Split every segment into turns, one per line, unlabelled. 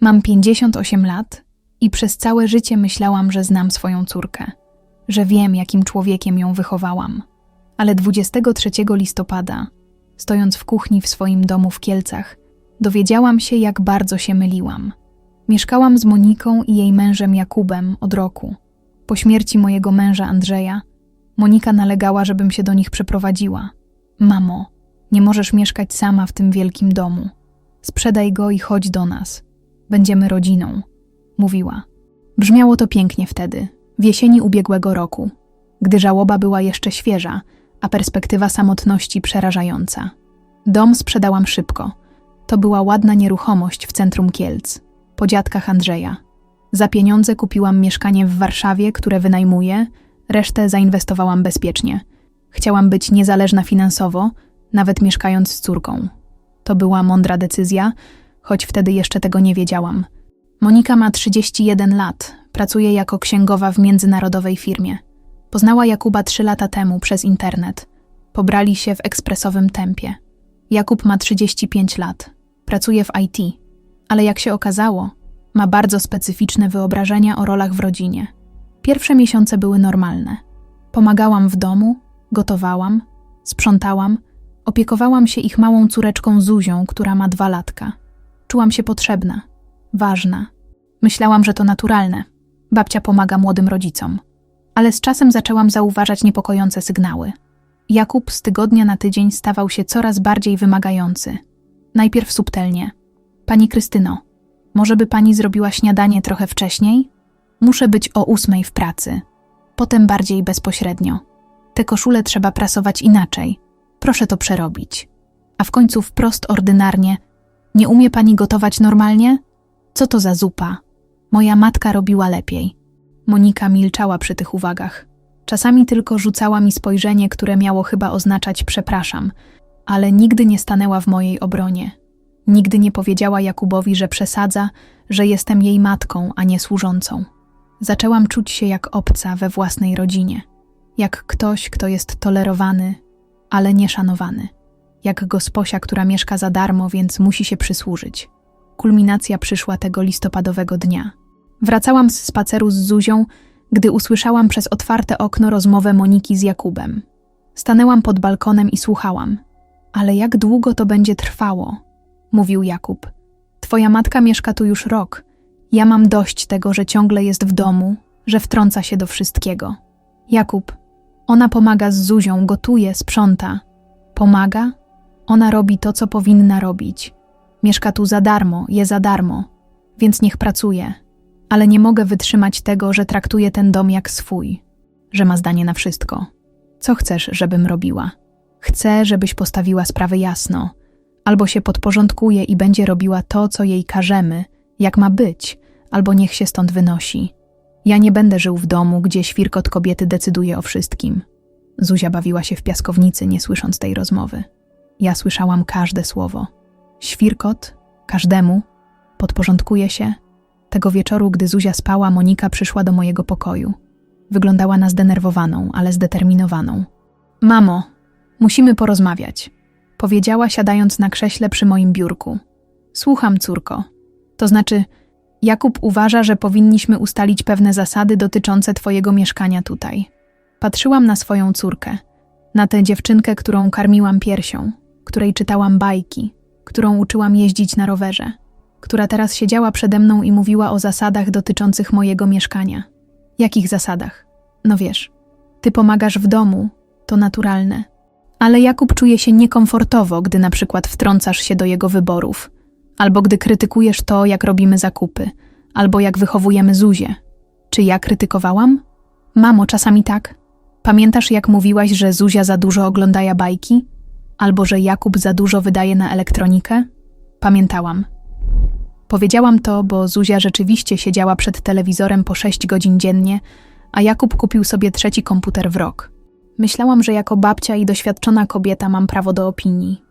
Mam 58 lat i przez całe życie myślałam, że znam swoją córkę, że wiem, jakim człowiekiem ją wychowałam. Ale 23 listopada, stojąc w kuchni w swoim domu w Kielcach, dowiedziałam się, jak bardzo się myliłam. Mieszkałam z Moniką i jej mężem Jakubem od roku. Po śmierci mojego męża Andrzeja, Monika nalegała, żebym się do nich przeprowadziła. Mamo, nie możesz mieszkać sama w tym wielkim domu. Sprzedaj go i chodź do nas. Będziemy rodziną, mówiła. Brzmiało to pięknie wtedy, w jesieni ubiegłego roku, gdy żałoba była jeszcze świeża, a perspektywa samotności przerażająca. Dom sprzedałam szybko. To była ładna nieruchomość w centrum Kielc, po dziadkach Andrzeja. Za pieniądze kupiłam mieszkanie w Warszawie, które wynajmuję, resztę zainwestowałam bezpiecznie. Chciałam być niezależna finansowo, nawet mieszkając z córką. To była mądra decyzja, choć wtedy jeszcze tego nie wiedziałam. Monika ma 31 lat, pracuje jako księgowa w międzynarodowej firmie. Poznała Jakuba trzy lata temu przez internet. Pobrali się w ekspresowym tempie. Jakub ma 35 lat, pracuje w IT, ale jak się okazało, ma bardzo specyficzne wyobrażenia o rolach w rodzinie. Pierwsze miesiące były normalne. Pomagałam w domu, gotowałam, sprzątałam, opiekowałam się ich małą córeczką Zuzią, która ma dwa latka. Czułam się potrzebna, ważna. Myślałam, że to naturalne. Babcia pomaga młodym rodzicom. Ale z czasem zaczęłam zauważać niepokojące sygnały. Jakub z tygodnia na tydzień stawał się coraz bardziej wymagający. Najpierw subtelnie. Pani Krystyno, może by pani zrobiła śniadanie trochę wcześniej? Muszę być o ósmej w pracy. Potem bardziej bezpośrednio. Te koszule trzeba prasować inaczej. Proszę to przerobić. A w końcu wprost ordynarnie. Nie umie pani gotować normalnie? Co to za zupa? Moja matka robiła lepiej. Monika milczała przy tych uwagach. Czasami tylko rzucała mi spojrzenie, które miało chyba oznaczać przepraszam, ale nigdy nie stanęła w mojej obronie. Nigdy nie powiedziała Jakubowi, że przesadza, że jestem jej matką, a nie służącą. Zaczęłam czuć się jak obca we własnej rodzinie, jak ktoś, kto jest tolerowany, ale nieszanowany, jak gosposia, która mieszka za darmo, więc musi się przysłużyć. Kulminacja przyszła tego listopadowego dnia. Wracałam z spaceru z Zuzią, gdy usłyszałam przez otwarte okno rozmowę Moniki z Jakubem. Stanęłam pod balkonem i słuchałam. Ale jak długo to będzie trwało? mówił Jakub. Twoja matka mieszka tu już rok. Ja mam dość tego, że ciągle jest w domu, że wtrąca się do wszystkiego. Jakub, ona pomaga z Zuzią, gotuje, sprząta. Pomaga? Ona robi to, co powinna robić. Mieszka tu za darmo, je za darmo, więc niech pracuje. Ale nie mogę wytrzymać tego, że traktuje ten dom jak swój, że ma zdanie na wszystko. Co chcesz, żebym robiła? Chcę, żebyś postawiła sprawy jasno. Albo się podporządkuje i będzie robiła to, co jej każemy, jak ma być, albo niech się stąd wynosi. Ja nie będę żył w domu, gdzie świrkot kobiety decyduje o wszystkim. Zuzia bawiła się w piaskownicy, nie słysząc tej rozmowy. Ja słyszałam każde słowo. Świrkot, każdemu, podporządkuje się. Tego wieczoru, gdy Zuzia spała, Monika przyszła do mojego pokoju. Wyglądała na zdenerwowaną, ale zdeterminowaną. Mamo, musimy porozmawiać, powiedziała, siadając na krześle przy moim biurku. Słucham, córko. To znaczy, Jakub uważa, że powinniśmy ustalić pewne zasady dotyczące Twojego mieszkania tutaj. Patrzyłam na swoją córkę, na tę dziewczynkę, którą karmiłam piersią, której czytałam bajki, którą uczyłam jeździć na rowerze, która teraz siedziała przede mną i mówiła o zasadach dotyczących mojego mieszkania. Jakich zasadach? No wiesz, ty pomagasz w domu, to naturalne. Ale Jakub czuje się niekomfortowo, gdy na przykład wtrącasz się do jego wyborów, albo gdy krytykujesz to, jak robimy zakupy, albo jak wychowujemy Zuzię. Czy ja krytykowałam? Mamo, czasami tak. Pamiętasz, jak mówiłaś, że Zuzia za dużo ogląda bajki? Albo że Jakub za dużo wydaje na elektronikę? Pamiętałam. Powiedziałam to, bo Zuzia rzeczywiście siedziała przed telewizorem po sześć godzin dziennie, a Jakub kupił sobie trzeci komputer w rok. Myślałam, że jako babcia i doświadczona kobieta mam prawo do opinii.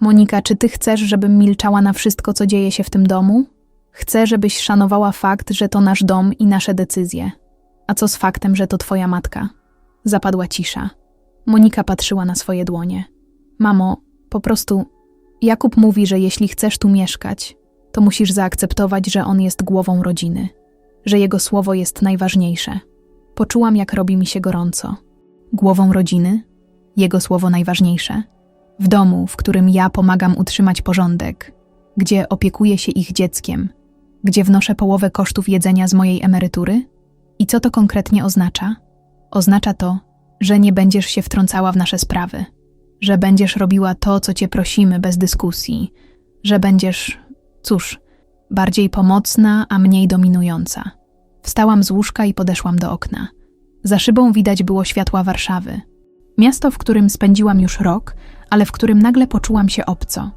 Monika, czy ty chcesz, żebym milczała na wszystko, co dzieje się w tym domu? Chcę, żebyś szanowała fakt, że to nasz dom i nasze decyzje. A co z faktem, że to twoja matka? Zapadła cisza. Monika patrzyła na swoje dłonie. Mamo, po prostu Jakub mówi, że jeśli chcesz tu mieszkać, to musisz zaakceptować, że on jest głową rodziny, że jego słowo jest najważniejsze. Poczułam, jak robi mi się gorąco. Głową rodziny? Jego słowo najważniejsze? W domu, w którym ja pomagam utrzymać porządek, gdzie opiekuję się ich dzieckiem, gdzie wnoszę połowę kosztów jedzenia z mojej emerytury? I co to konkretnie oznacza? Oznacza to, że nie będziesz się wtrącała w nasze sprawy, że będziesz robiła to, co cię prosimy bez dyskusji, że będziesz, cóż, bardziej pomocna, a mniej dominująca. Wstałam z łóżka i podeszłam do okna. Za szybą widać było światła Warszawy. Miasto, w którym spędziłam już rok, ale w którym nagle poczułam się obco.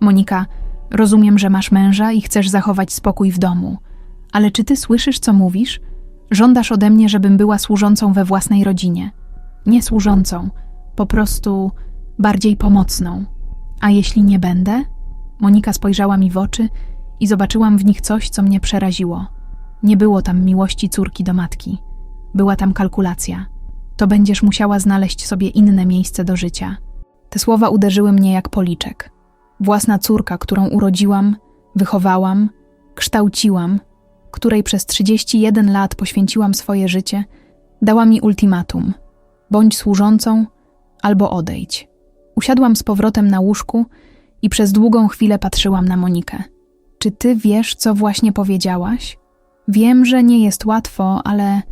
Monika, rozumiem, że masz męża i chcesz zachować spokój w domu, ale czy ty słyszysz, co mówisz? Żądasz ode mnie, żebym była służącą we własnej rodzinie. Nie służącą, po prostu bardziej pomocną. A jeśli nie będę? Monika spojrzała mi w oczy i zobaczyłam w nich coś, co mnie przeraziło. Nie było tam miłości córki do matki. Była tam kalkulacja. To będziesz musiała znaleźć sobie inne miejsce do życia. Te słowa uderzyły mnie jak policzek. Własna córka, którą urodziłam, wychowałam, kształciłam, której przez 31 lat poświęciłam swoje życie, dała mi ultimatum: bądź służącą albo odejdź. Usiadłam z powrotem na łóżku i przez długą chwilę patrzyłam na Monikę. Czy ty wiesz, co właśnie powiedziałaś? Wiem, że nie jest łatwo, ale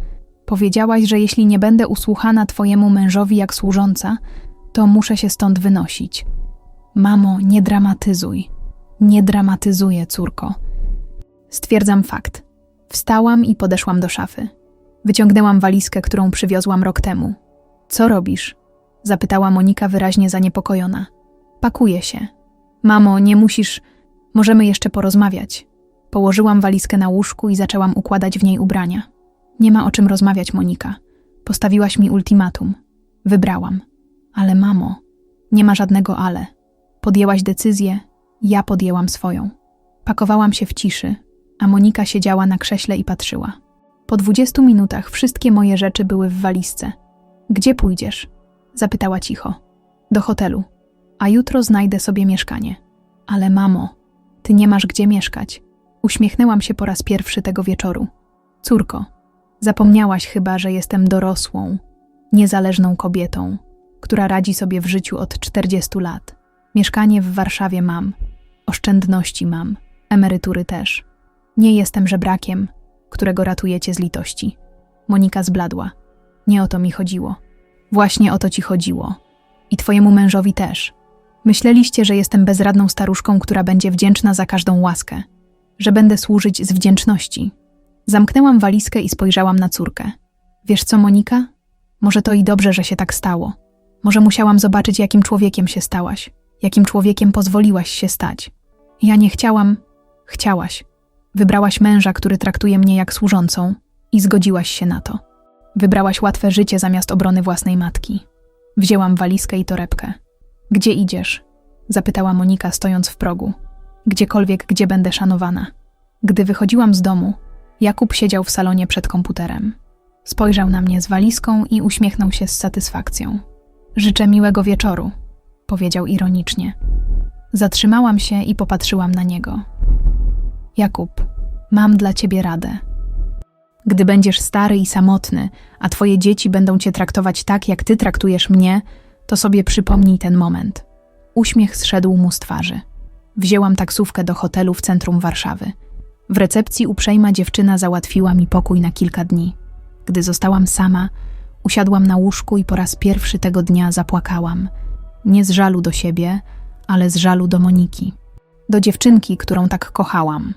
powiedziałaś, że jeśli nie będę usłuchana twojemu mężowi jak służąca, to muszę się stąd wynosić. Mamo, nie dramatyzuj. Nie dramatyzuję, córko. Stwierdzam fakt. Wstałam i podeszłam do szafy. Wyciągnęłam walizkę, którą przywiozłam rok temu. Co robisz? Zapytała Monika wyraźnie zaniepokojona. Pakuję się. Mamo, nie musisz. Możemy jeszcze porozmawiać. Położyłam walizkę na łóżku i zaczęłam układać w niej ubrania. Nie ma o czym rozmawiać, Monika. Postawiłaś mi ultimatum. Wybrałam. Ale mamo, nie ma żadnego ale. Podjęłaś decyzję, ja podjęłam swoją. Pakowałam się w ciszy, a Monika siedziała na krześle i patrzyła. Po dwudziestu minutach wszystkie moje rzeczy były w walizce. Gdzie pójdziesz? Zapytała cicho. Do hotelu. A jutro znajdę sobie mieszkanie. Ale mamo, ty nie masz gdzie mieszkać. Uśmiechnęłam się po raz pierwszy tego wieczoru. Córko, zapomniałaś chyba, że jestem dorosłą, niezależną kobietą, która radzi sobie w życiu od 40 lat. Mieszkanie w Warszawie mam, oszczędności mam, emerytury też. Nie jestem żebrakiem, którego ratujecie z litości. Monika zbladła. Nie o to mi chodziło. Właśnie o to ci chodziło. I twojemu mężowi też. Myśleliście, że jestem bezradną staruszką, która będzie wdzięczna za każdą łaskę, że będę służyć z wdzięczności. Zamknęłam walizkę i spojrzałam na córkę. Wiesz co, Monika? Może to i dobrze, że się tak stało. Może musiałam zobaczyć, jakim człowiekiem się stałaś, jakim człowiekiem pozwoliłaś się stać. Ja nie chciałam, chciałaś. Wybrałaś męża, który traktuje mnie jak służącą i zgodziłaś się na to. Wybrałaś łatwe życie zamiast obrony własnej matki. Wzięłam walizkę i torebkę. Gdzie idziesz? Zapytała Monika, stojąc w progu. Gdziekolwiek, gdzie będę szanowana. Gdy wychodziłam z domu, Jakub siedział w salonie przed komputerem. Spojrzał na mnie z walizką i uśmiechnął się z satysfakcją. Życzę miłego wieczoru, powiedział ironicznie. Zatrzymałam się i popatrzyłam na niego. Jakub, mam dla ciebie radę. Gdy będziesz stary i samotny, a twoje dzieci będą cię traktować tak, jak ty traktujesz mnie, to sobie przypomnij ten moment. Uśmiech zszedł mu z twarzy. Wzięłam taksówkę do hotelu w centrum Warszawy. W recepcji uprzejma dziewczyna załatwiła mi pokój na kilka dni. Gdy zostałam sama, usiadłam na łóżku i po raz pierwszy tego dnia zapłakałam. Nie z żalu do siebie, ale z żalu do Moniki. Do dziewczynki, którą tak kochałam,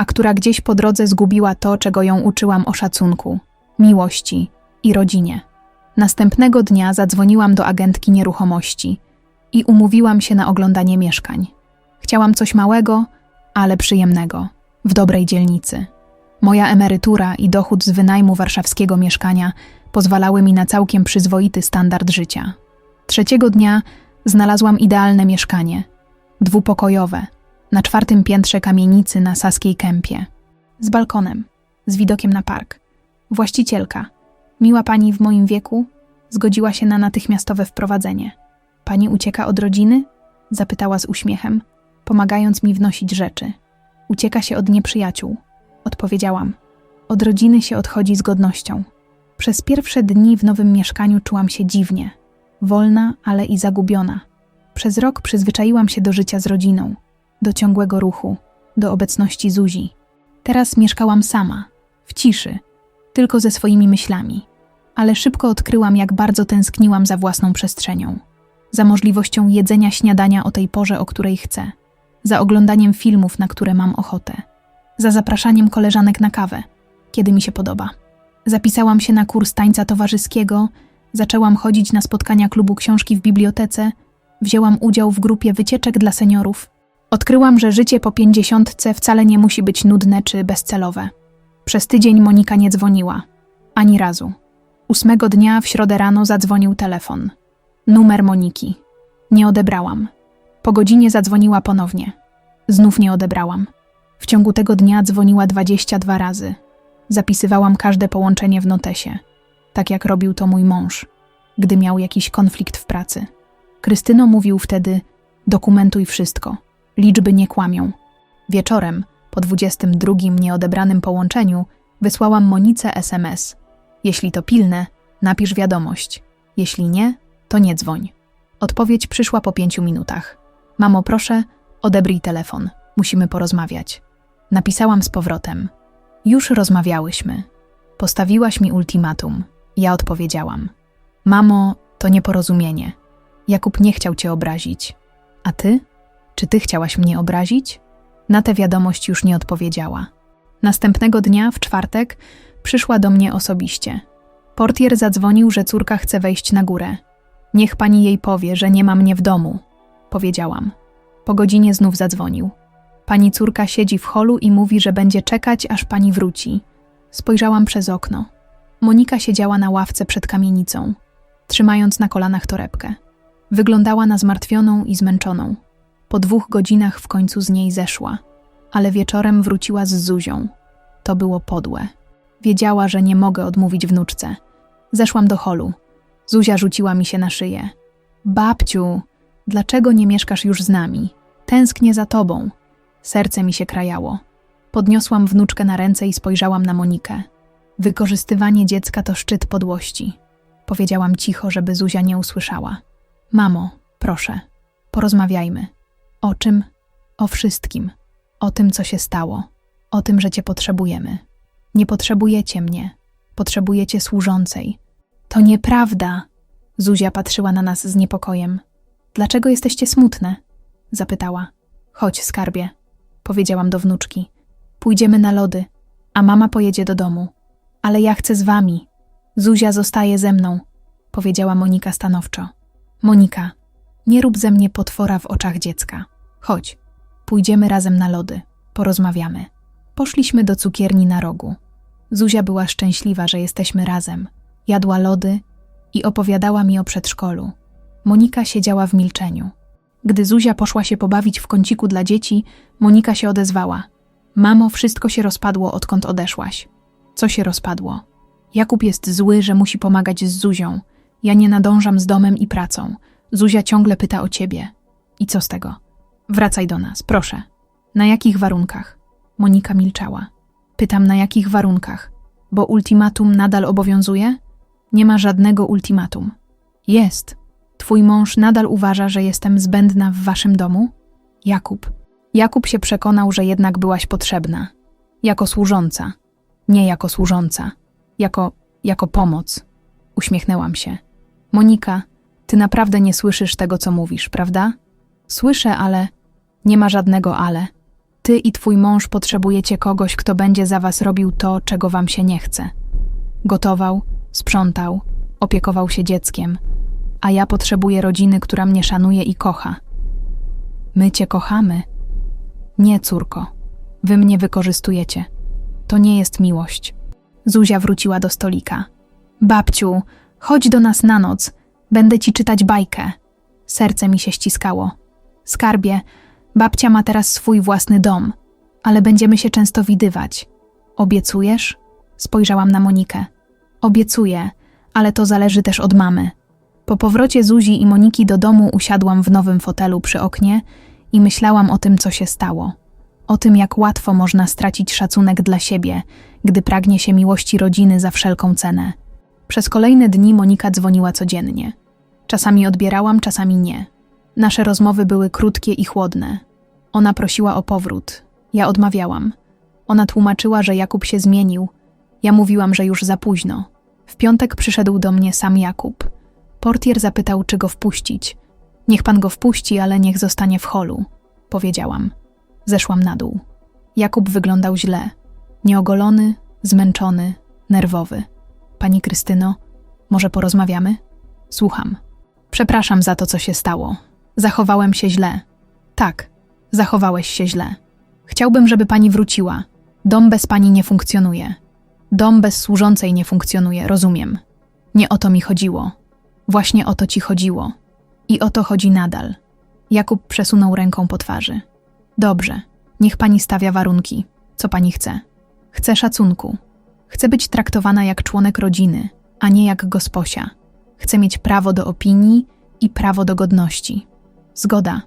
a która gdzieś po drodze zgubiła to, czego ją uczyłam o szacunku, miłości i rodzinie. Następnego dnia zadzwoniłam do agentki nieruchomości i umówiłam się na oglądanie mieszkań. Chciałam coś małego, ale przyjemnego, w dobrej dzielnicy. Moja emerytura i dochód z wynajmu warszawskiego mieszkania pozwalały mi na całkiem przyzwoity standard życia. Trzeciego dnia znalazłam idealne mieszkanie dwupokojowe na czwartym piętrze kamienicy na Saskiej Kępie, z balkonem, z widokiem na park. Właścicielka, miła pani w moim wieku, zgodziła się na natychmiastowe wprowadzenie. Pani ucieka od rodziny? zapytała z uśmiechem, pomagając mi wnosić rzeczy. Ucieka się od nieprzyjaciół. Odpowiedziałam. Od rodziny się odchodzi z godnością. Przez pierwsze dni w nowym mieszkaniu czułam się dziwnie. Wolna, ale i zagubiona. Przez rok przyzwyczaiłam się do życia z rodziną, do ciągłego ruchu, do obecności Zuzi. Teraz mieszkałam sama, w ciszy, tylko ze swoimi myślami. Ale szybko odkryłam, jak bardzo tęskniłam za własną przestrzenią. Za możliwością jedzenia śniadania o tej porze, o której chcę. Za oglądaniem filmów, na które mam ochotę. Za zapraszaniem koleżanek na kawę, kiedy mi się podoba. Zapisałam się na kurs tańca towarzyskiego, zaczęłam chodzić na spotkania klubu książki w bibliotece, wzięłam udział w grupie wycieczek dla seniorów. Odkryłam, że życie po pięćdziesiątce wcale nie musi być nudne czy bezcelowe. Przez tydzień Monika nie dzwoniła. Ani razu. Ósmego dnia w środę rano zadzwonił telefon. Numer Moniki. Nie odebrałam. Po godzinie zadzwoniła ponownie. Znów nie odebrałam. W ciągu tego dnia dzwoniła 22 razy. Zapisywałam każde połączenie w notesie, tak jak robił to mój mąż, gdy miał jakiś konflikt w pracy. Krystyno mówił wtedy: dokumentuj wszystko, liczby nie kłamią. Wieczorem, po 22 nieodebranym połączeniu, wysłałam Monice SMS. Jeśli to pilne, napisz wiadomość. Jeśli nie, to nie dzwoń. Odpowiedź przyszła po pięciu minutach. Mamo, proszę, odebrij telefon. Musimy porozmawiać. Napisałam z powrotem. Już rozmawiałyśmy. Postawiłaś mi ultimatum. Ja odpowiedziałam. Mamo, to nieporozumienie. Jakub nie chciał cię obrazić. A ty? Czy ty chciałaś mnie obrazić? Na tę wiadomość już nie odpowiedziała. Następnego dnia, w czwartek, przyszła do mnie osobiście. Portier zadzwonił, że córka chce wejść na górę. Niech pani jej powie, że nie ma mnie w domu, powiedziałam. Po godzinie znów zadzwonił. Pani córka siedzi w holu i mówi, że będzie czekać, aż pani wróci. Spojrzałam przez okno. Monika siedziała na ławce przed kamienicą, trzymając na kolanach torebkę. Wyglądała na zmartwioną i zmęczoną. Po dwóch godzinach w końcu z niej zeszła, ale wieczorem wróciła z Zuzią. To było podłe. Wiedziała, że nie mogę odmówić wnuczce. Zeszłam do holu. Zuzia rzuciła mi się na szyję. Babciu, dlaczego nie mieszkasz już z nami? Tęsknię za tobą. Serce mi się krajało. Podniosłam wnuczkę na ręce i spojrzałam na Monikę. Wykorzystywanie dziecka to szczyt podłości. Powiedziałam cicho, żeby Zuzia nie usłyszała. Mamo, proszę, porozmawiajmy. O czym? O wszystkim. O tym, co się stało. O tym, że cię potrzebujemy. Nie potrzebujecie mnie. Potrzebujecie służącej. To nieprawda. Zuzia patrzyła na nas z niepokojem. Dlaczego jesteście smutne? Zapytała. Chodź, skarbie, powiedziałam do wnuczki. Pójdziemy na lody, a mama pojedzie do domu. Ale ja chcę z wami. Zuzia zostaje ze mną, powiedziała Monika stanowczo. Monika, nie rób ze mnie potwora w oczach dziecka. Chodź, pójdziemy razem na lody, porozmawiamy. Poszliśmy do cukierni na rogu. Zuzia była szczęśliwa, że jesteśmy razem. Jadła lody i opowiadała mi o przedszkolu. Monika siedziała w milczeniu. Gdy Zuzia poszła się pobawić w kąciku dla dzieci, Monika się odezwała. Mamo, wszystko się rozpadło, odkąd odeszłaś. Co się rozpadło? Jakub jest zły, że musi pomagać z Zuzią. Ja nie nadążam z domem i pracą. Zuzia ciągle pyta o ciebie. I co z tego? Wracaj do nas, proszę. Na jakich warunkach? Monika milczała. Pytam, na jakich warunkach? Bo ultimatum nadal obowiązuje? Nie ma żadnego ultimatum. Jest. Twój mąż nadal uważa, że jestem zbędna w waszym domu? Jakub. Jakub się przekonał, że jednak byłaś potrzebna. Jako służąca. Nie jako służąca. Jako, jako pomoc. Uśmiechnęłam się. Monika, ty naprawdę nie słyszysz tego, co mówisz, prawda? Słyszę, ale nie ma żadnego ale. Ty i twój mąż potrzebujecie kogoś, kto będzie za was robił to, czego wam się nie chce. Gotował, sprzątał, opiekował się dzieckiem, a ja potrzebuję rodziny, która mnie szanuje i kocha. My cię kochamy. Nie, córko, wy mnie wykorzystujecie. To nie jest miłość. Zuzia wróciła do stolika. Babciu, chodź do nas na noc, będę ci czytać bajkę. Serce mi się ściskało. Skarbie, babcia ma teraz swój własny dom, ale będziemy się często widywać. Obiecujesz? Spojrzałam na Monikę. Obiecuję, ale to zależy też od mamy. Po powrocie Zuzi i Moniki do domu usiadłam w nowym fotelu przy oknie i myślałam o tym, co się stało. O tym, jak łatwo można stracić szacunek dla siebie, gdy pragnie się miłości rodziny za wszelką cenę. Przez kolejne dni Monika dzwoniła codziennie. Czasami odbierałam, czasami nie. Nasze rozmowy były krótkie i chłodne. Ona prosiła o powrót. Ja odmawiałam. Ona tłumaczyła, że Jakub się zmienił. Ja mówiłam, że już za późno. W piątek przyszedł do mnie sam Jakub. Portier zapytał, czy go wpuścić. Niech pan go wpuści, ale niech zostanie w holu, powiedziałam. Zeszłam na dół. Jakub wyglądał źle. Nieogolony, zmęczony, nerwowy. Pani Krystyno, może porozmawiamy? Słucham. Przepraszam za to, co się stało. Zachowałem się źle. Tak, zachowałeś się źle. Chciałbym, żeby pani wróciła. Dom bez pani nie funkcjonuje. Dom bez służącej nie funkcjonuje, rozumiem. Nie o to mi chodziło. Właśnie o to ci chodziło. I o to chodzi nadal. Jakub przesunął ręką po twarzy. Dobrze, niech pani stawia warunki. Co pani chce? Chcę szacunku. Chcę być traktowana jak członek rodziny, a nie jak gosposia. Chcę mieć prawo do opinii i prawo do godności. Zgoda.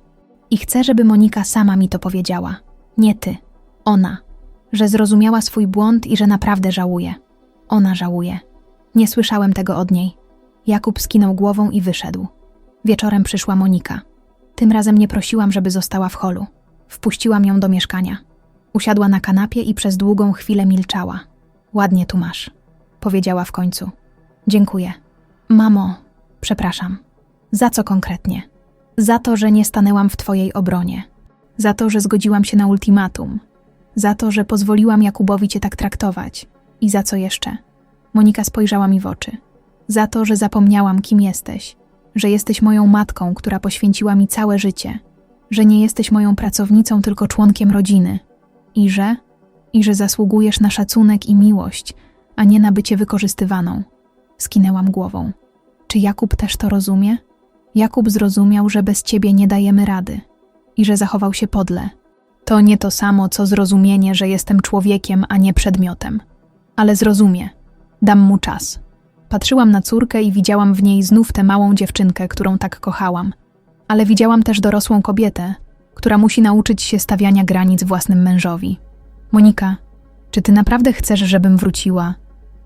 I chcę, żeby Monika sama mi to powiedziała. Nie ty. Ona. Że zrozumiała swój błąd i że naprawdę żałuje. Ona żałuje. Nie słyszałem tego od niej. Jakub skinął głową i wyszedł. Wieczorem przyszła Monika. Tym razem nie prosiłam, żeby została w holu. Wpuściłam ją do mieszkania. Usiadła na kanapie i przez długą chwilę milczała. Ładnie tu masz, powiedziała w końcu. Dziękuję. Mamo, przepraszam. Za co konkretnie? Za to, że nie stanęłam w twojej obronie. Za to, że zgodziłam się na ultimatum. Za to, że pozwoliłam Jakubowi cię tak traktować. I za co jeszcze? Monika spojrzała mi w oczy. Za to, że zapomniałam, kim jesteś. Że jesteś moją matką, która poświęciła mi całe życie. Że nie jesteś moją pracownicą, tylko członkiem rodziny. I że? I że zasługujesz na szacunek i miłość, a nie na bycie wykorzystywaną. Skinęłam głową. Czy Jakub też to rozumie? Jakub zrozumiał, że bez ciebie nie dajemy rady i że zachował się podle. To nie to samo, co zrozumienie, że jestem człowiekiem, a nie przedmiotem. Ale zrozumie. Dam mu czas. Patrzyłam na córkę i widziałam w niej znów tę małą dziewczynkę, którą tak kochałam. Ale widziałam też dorosłą kobietę, która musi nauczyć się stawiania granic własnym mężowi. Monika, czy ty naprawdę chcesz, żebym wróciła?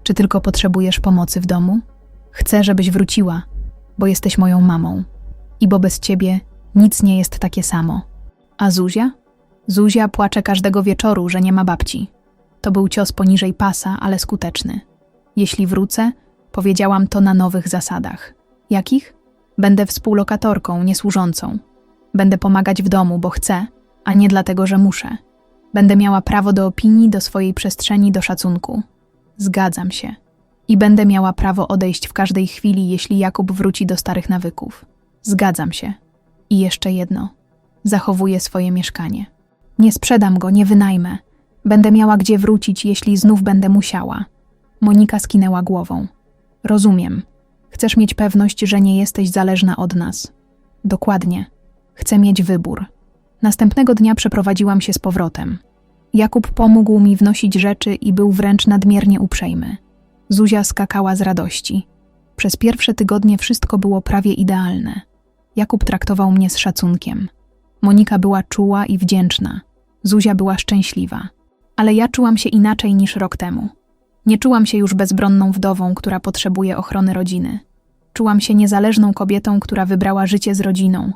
Czy tylko potrzebujesz pomocy w domu? Chcę, żebyś wróciła, bo jesteś moją mamą. I bo bez ciebie nic nie jest takie samo. A Zuzia? Zuzia płacze każdego wieczoru, że nie ma babci. To był cios poniżej pasa, ale skuteczny. Jeśli wrócę, powiedziałam to na nowych zasadach. Jakich? Będę współlokatorką, nie służącą. Będę pomagać w domu, bo chcę, a nie dlatego, że muszę. Będę miała prawo do opinii, do swojej przestrzeni, do szacunku. Zgadzam się. I będę miała prawo odejść w każdej chwili, jeśli Jakub wróci do starych nawyków. Zgadzam się. I jeszcze jedno. Zachowuję swoje mieszkanie. Nie sprzedam go, nie wynajmę. Będę miała gdzie wrócić, jeśli znów będę musiała. Monika skinęła głową. Rozumiem. Chcesz mieć pewność, że nie jesteś zależna od nas. Dokładnie. Chcę mieć wybór. Następnego dnia przeprowadziłam się z powrotem. Jakub pomógł mi wnosić rzeczy i był wręcz nadmiernie uprzejmy. Zuzia skakała z radości. Przez pierwsze tygodnie wszystko było prawie idealne. Jakub traktował mnie z szacunkiem. Monika była czuła i wdzięczna. Zuzia była szczęśliwa. Ale ja czułam się inaczej niż rok temu. Nie czułam się już bezbronną wdową, która potrzebuje ochrony rodziny. Czułam się niezależną kobietą, która wybrała życie z rodziną,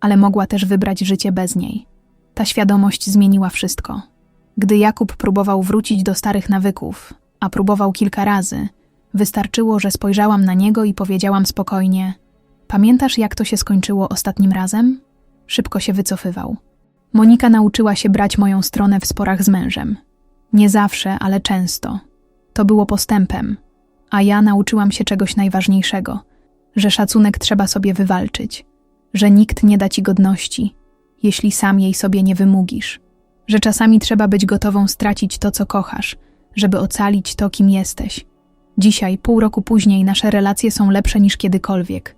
ale mogła też wybrać życie bez niej. Ta świadomość zmieniła wszystko. Gdy Jakub próbował wrócić do starych nawyków, a próbował kilka razy, wystarczyło, że spojrzałam na niego i powiedziałam spokojnie: Pamiętasz, jak to się skończyło ostatnim razem? Szybko się wycofywał. Monika nauczyła się brać moją stronę w sporach z mężem. Nie zawsze, ale często. To było postępem, a ja nauczyłam się czegoś najważniejszego: że szacunek trzeba sobie wywalczyć, że nikt nie da ci godności, jeśli sam jej sobie nie wymugisz, że czasami trzeba być gotową stracić to, co kochasz, żeby ocalić to, kim jesteś. Dzisiaj, pół roku później, nasze relacje są lepsze niż kiedykolwiek.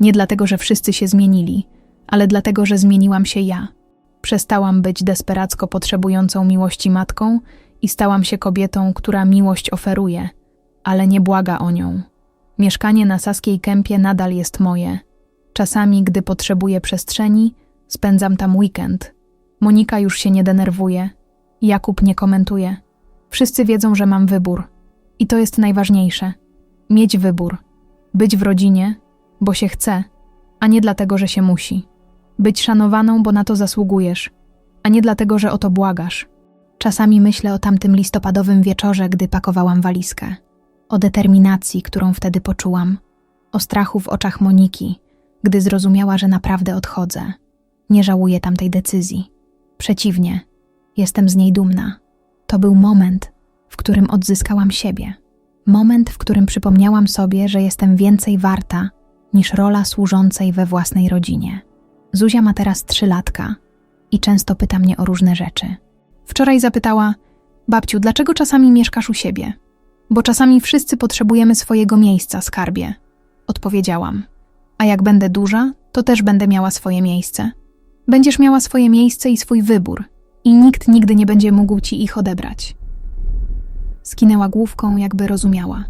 Nie dlatego, że wszyscy się zmienili, ale dlatego, że zmieniłam się ja. Przestałam być desperacko potrzebującą miłości matką i stałam się kobietą, która miłość oferuje, ale nie błaga o nią. Mieszkanie na Saskiej Kępie nadal jest moje. Czasami, gdy potrzebuję przestrzeni, spędzam tam weekend. Monika już się nie denerwuje. Jakub nie komentuje. Wszyscy wiedzą, że mam wybór. I to jest najważniejsze. Mieć wybór. Być w rodzinie, bo się chce, a nie dlatego, że się musi. Być szanowaną, bo na to zasługujesz, a nie dlatego, że o to błagasz. Czasami myślę o tamtym listopadowym wieczorze, gdy pakowałam walizkę. O determinacji, którą wtedy poczułam. O strachu w oczach Moniki, gdy zrozumiała, że naprawdę odchodzę. Nie żałuję tamtej decyzji. Przeciwnie, jestem z niej dumna. To był moment, w którym odzyskałam siebie. Moment, w którym przypomniałam sobie, że jestem więcej warta niż rola służącej we własnej rodzinie. Zuzia ma teraz trzylatka i często pyta mnie o różne rzeczy. Wczoraj zapytała: Babciu, dlaczego czasami mieszkasz u siebie? Bo czasami wszyscy potrzebujemy swojego miejsca, skarbie. Odpowiedziałam: A jak będę duża, to też będę miała swoje miejsce. Będziesz miała swoje miejsce i swój wybór, i nikt nigdy nie będzie mógł ci ich odebrać. Skinęła główką, jakby rozumiała.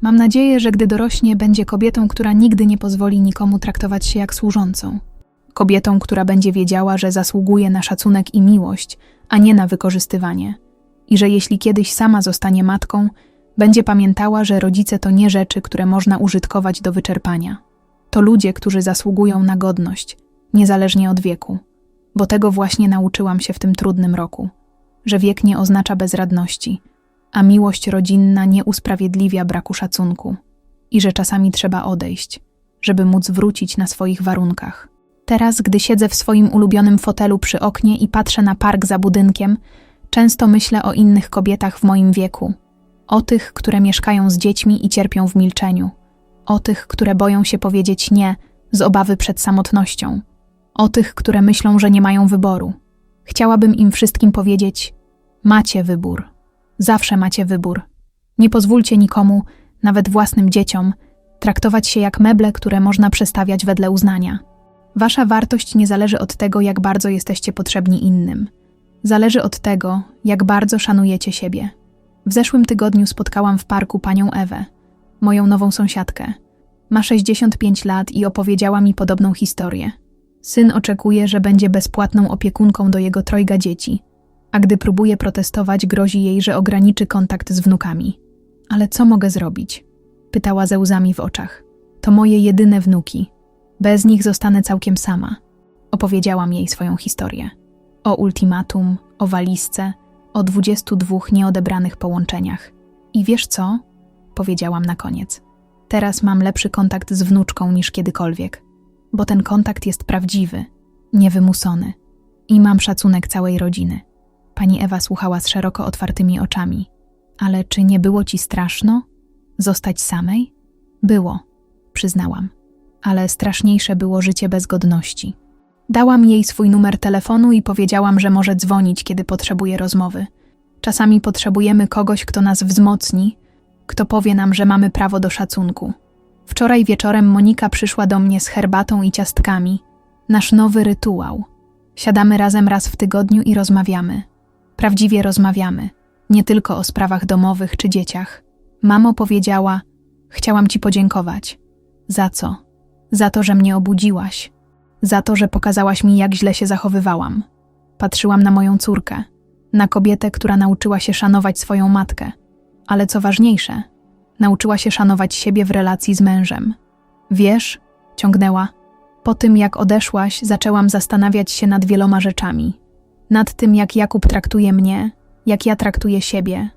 Mam nadzieję, że gdy dorośnie, będzie kobietą, która nigdy nie pozwoli nikomu traktować się jak służącą. Kobietą, która będzie wiedziała, że zasługuje na szacunek i miłość, a nie na wykorzystywanie. I że jeśli kiedyś sama zostanie matką, będzie pamiętała, że rodzice to nie rzeczy, które można użytkować do wyczerpania. To ludzie, którzy zasługują na godność, niezależnie od wieku. Bo tego właśnie nauczyłam się w tym trudnym roku że wiek nie oznacza bezradności, a miłość rodzinna nie usprawiedliwia braku szacunku i że czasami trzeba odejść, żeby móc wrócić na swoich warunkach. Teraz, gdy siedzę w swoim ulubionym fotelu przy oknie i patrzę na park za budynkiem, często myślę o innych kobietach w moim wieku, o tych, które mieszkają z dziećmi i cierpią w milczeniu, o tych, które boją się powiedzieć nie z obawy przed samotnością, o tych, które myślą, że nie mają wyboru. Chciałabym im wszystkim powiedzieć: Macie wybór. Zawsze macie wybór. Nie pozwólcie nikomu, nawet własnym dzieciom, traktować się jak meble, które można przestawiać wedle uznania. Wasza wartość nie zależy od tego, jak bardzo jesteście potrzebni innym. Zależy od tego, jak bardzo szanujecie siebie. W zeszłym tygodniu spotkałam w parku panią Ewę, moją nową sąsiadkę. Ma 65 lat i opowiedziała mi podobną historię. Syn oczekuje, że będzie bezpłatną opiekunką do jego trojga dzieci, a gdy próbuje protestować, grozi jej, że ograniczy kontakt z wnukami. Ale co mogę zrobić? Pytała ze łzami w oczach. To moje jedyne wnuki. Bez nich zostanę całkiem sama. Opowiedziałam jej swoją historię. O ultimatum, o walizce, o 22 nieodebranych połączeniach. I wiesz co? Powiedziałam na koniec. Teraz mam lepszy kontakt z wnuczką niż kiedykolwiek bo ten kontakt jest prawdziwy, niewymuszony i mam szacunek całej rodziny. Pani Ewa słuchała z szeroko otwartymi oczami. Ale czy nie było ci straszno? Zostać samej? Było, przyznałam. Ale straszniejsze było życie bez godności. Dałam jej swój numer telefonu i powiedziałam, że może dzwonić, kiedy potrzebuje rozmowy. Czasami potrzebujemy kogoś, kto nas wzmocni, kto powie nam, że mamy prawo do szacunku. Wczoraj wieczorem Monika przyszła do mnie z herbatą i ciastkami. Nasz nowy rytuał. Siadamy razem raz w tygodniu i rozmawiamy. Prawdziwie rozmawiamy, nie tylko o sprawach domowych czy dzieciach. Mamo powiedziała: Chciałam ci podziękować. Za co? Za to, że mnie obudziłaś. Za to, że pokazałaś mi, jak źle się zachowywałam. Patrzyłam na moją córkę, na kobietę, która nauczyła się szanować swoją matkę. Ale co ważniejsze, Nauczyła się szanować siebie w relacji z mężem. Wiesz, ciągnęła, po tym jak odeszłaś, zaczęłam zastanawiać się nad wieloma rzeczami. Nad tym, jak Jakub traktuje mnie, jak ja traktuję siebie.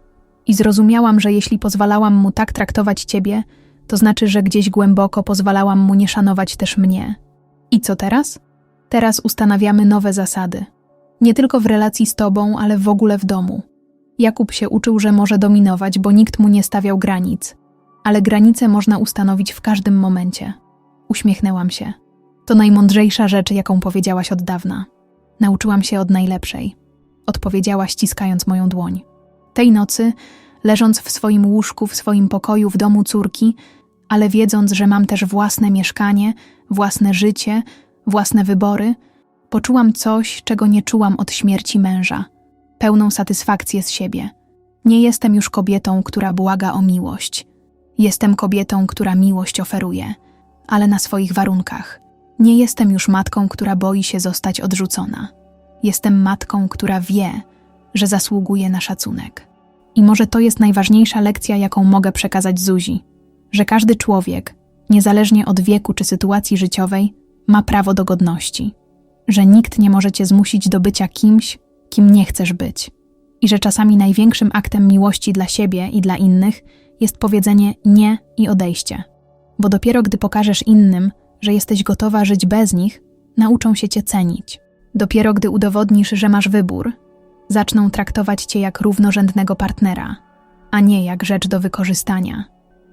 I zrozumiałam, że jeśli pozwalałam mu tak traktować ciebie, to znaczy, że gdzieś głęboko pozwalałam mu nie szanować też mnie. I co teraz? Teraz ustanawiamy nowe zasady. Nie tylko w relacji z tobą, ale w ogóle w domu. Jakub się uczył, że może dominować, bo nikt mu nie stawiał granic. Ale granice można ustanowić w każdym momencie. Uśmiechnęłam się. To najmądrzejsza rzecz, jaką powiedziałaś od dawna. Nauczyłam się od najlepszej. Odpowiedziała, ściskając moją dłoń. Tej nocy, leżąc w swoim łóżku, w swoim pokoju, w domu córki, ale wiedząc, że mam też własne mieszkanie, własne życie, własne wybory, poczułam coś, czego nie czułam od śmierci męża pełną satysfakcję z siebie. Nie jestem już kobietą, która błaga o miłość. Jestem kobietą, która miłość oferuje, ale na swoich warunkach. Nie jestem już matką, która boi się zostać odrzucona. Jestem matką, która wie, że zasługuje na szacunek. I może to jest najważniejsza lekcja, jaką mogę przekazać Zuzi, że każdy człowiek, niezależnie od wieku czy sytuacji życiowej, ma prawo do godności, że nikt nie może cię zmusić do bycia kimś, kim nie chcesz być, i że czasami największym aktem miłości dla siebie i dla innych jest powiedzenie nie i odejście, bo dopiero gdy pokażesz innym, że jesteś gotowa żyć bez nich, nauczą się cię cenić. Dopiero gdy udowodnisz, że masz wybór, zaczną traktować cię jak równorzędnego partnera, a nie jak rzecz do wykorzystania.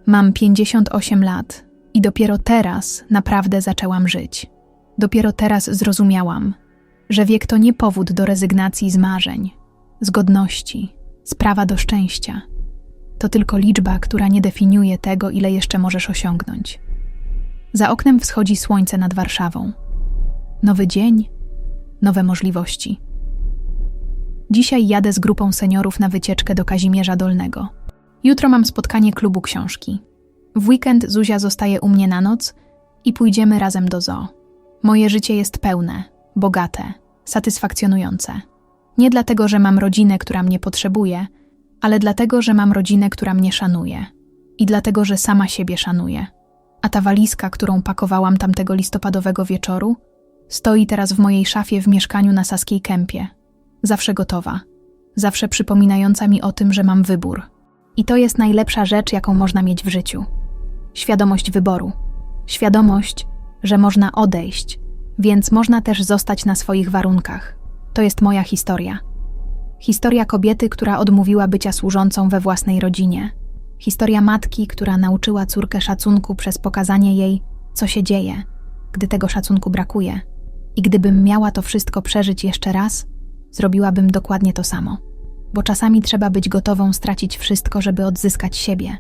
Mam 58 lat i dopiero teraz naprawdę zaczęłam żyć. Dopiero teraz zrozumiałam, że wiek to nie powód do rezygnacji z marzeń, z godności, z prawa do szczęścia. To tylko liczba, która nie definiuje tego, ile jeszcze możesz osiągnąć. Za oknem wschodzi słońce nad Warszawą. Nowy dzień, nowe możliwości. Dzisiaj jadę z grupą seniorów na wycieczkę do Kazimierza Dolnego. Jutro mam spotkanie klubu książki. W weekend Zuzia zostaje u mnie na noc i pójdziemy razem do zoo. Moje życie jest pełne, bogate, satysfakcjonujące. Nie dlatego, że mam rodzinę, która mnie potrzebuje, ale dlatego, że mam rodzinę, która mnie szanuje. I dlatego, że sama siebie szanuję. A ta walizka, którą pakowałam tamtego listopadowego wieczoru, stoi teraz w mojej szafie w mieszkaniu na Saskiej Kępie. Zawsze gotowa. Zawsze przypominająca mi o tym, że mam wybór. I to jest najlepsza rzecz, jaką można mieć w życiu. Świadomość wyboru. Świadomość, że można odejść, więc można też zostać na swoich warunkach. To jest moja historia. Historia kobiety, która odmówiła bycia służącą we własnej rodzinie. Historia matki, która nauczyła córkę szacunku przez pokazanie jej, co się dzieje, gdy tego szacunku brakuje. I gdybym miała to wszystko przeżyć jeszcze raz, zrobiłabym dokładnie to samo. Bo czasami trzeba być gotową stracić wszystko, żeby odzyskać siebie.